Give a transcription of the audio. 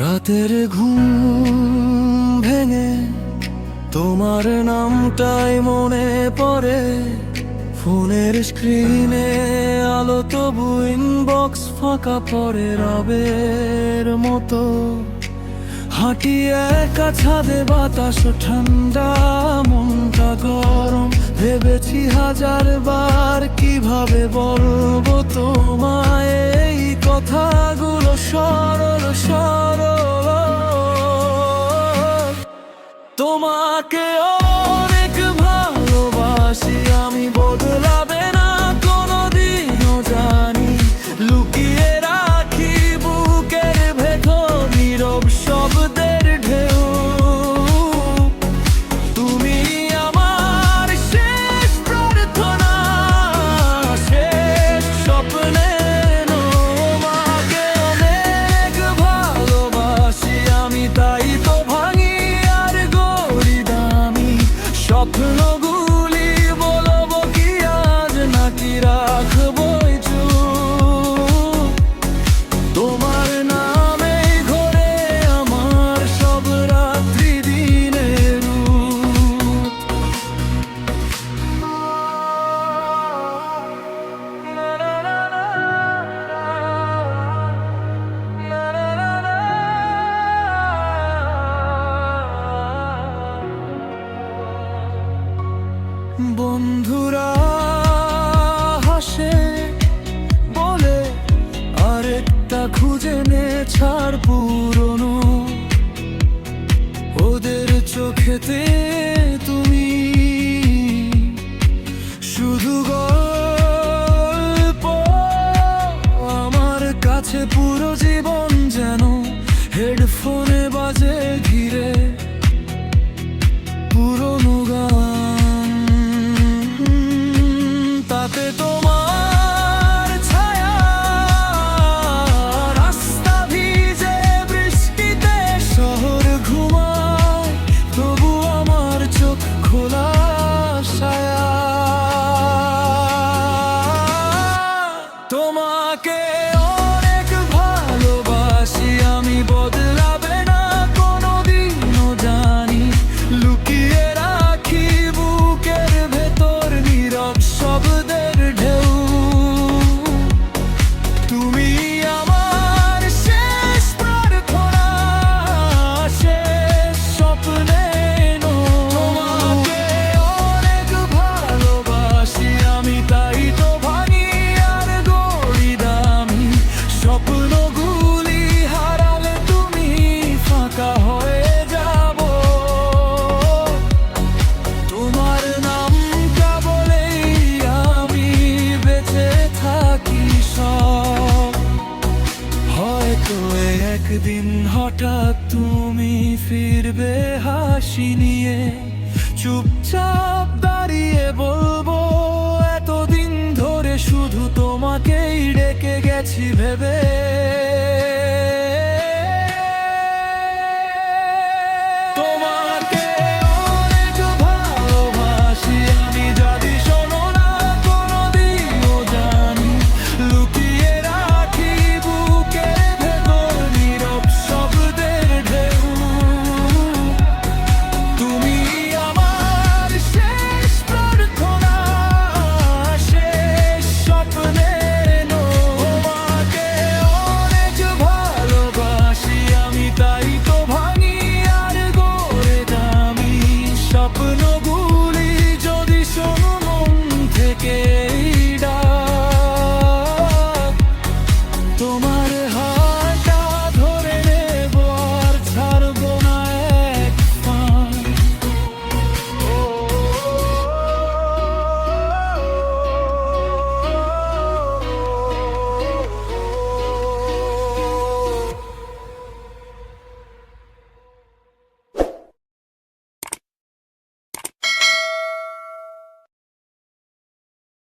রাতের ঘুম ভেঙে তোমার নামটাই মনে পড়ে। ফোনের স্ক্রিনে আলো তবু ইনবক্স ফাঁকা পড়ে রবের মতো। হাঁটি একা ছাদে বাতাস, ঠান্ডা, মনটা গরম। ভেবেছি হাজার বার কীভাবে বলব তোমায়? এই কথাগুলো সরল সরল। তোমাকে বন্ধুরা হাসে বলে, আরেকটা খুঁজে নে ছাড় পুরনো। ওদের চোখেতে তুমি শুধু গল্প, আমার কাছে পুরো জীবন যেন হেডফোনে বাজে একদিন হঠাৎ তুমি ফিরবে হাসি নিয়ে। চুপচাপ দাঁড়িয়ে বলব, এতদিন ধরে শুধু তোমাকেই ডেকে গেছি ভেবে।